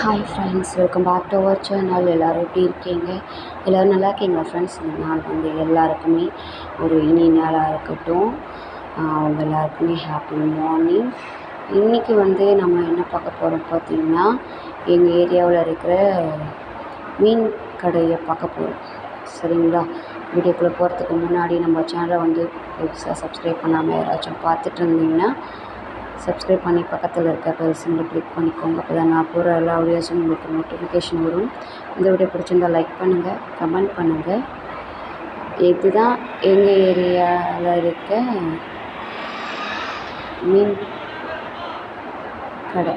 Hi friends welcome back to our channel எல்லோரும் எப்படி இருக்கீங்க? எல்லோரும் நல்லா இருக்கீங்களா ஃப்ரெண்ட்ஸ் இந்த நாள் வந்து எல்லாருக்குமே ஒரு இனி நாளாக இருக்கட்டும். அவங்க எல்லாருக்குமே ஹாப்பி மார்னிங் இன்றைக்கி வந்து நம்ம என்ன பார்க்க போகிறோம் பார்த்திங்கன்னா எங்கள் ஏரியாவில் இருக்கிற மீன் கடையை பார்க்க போகிறோம் சரிங்களா? வீடியோக்குள்ளே போகிறதுக்கு முன்னாடி நம்ம சேனலை வந்து புதுசாக சப்ஸ்கிரைப் பண்ணாமல் யாராச்சும் பார்த்துட்டு இருந்தீங்கன்னா சப்ஸ்கிரைப் பண்ணி பக்கத்தில் இருக்க பெல் கிளிக் பண்ணிக்கோங்க. அப்போ தான் நான் போகிற எல்லா வீடியோஸும் உங்களுக்கு நோட்டிஃபிகேஷன் வரும். இந்த வீடியோ பிடிச்சிருந்தால் லைக் பண்ணுங்கள் கமெண்ட் பண்ணுங்கள் இதுதான் எங்கள் ஏரியாவில் இருக்க மீன் கடை.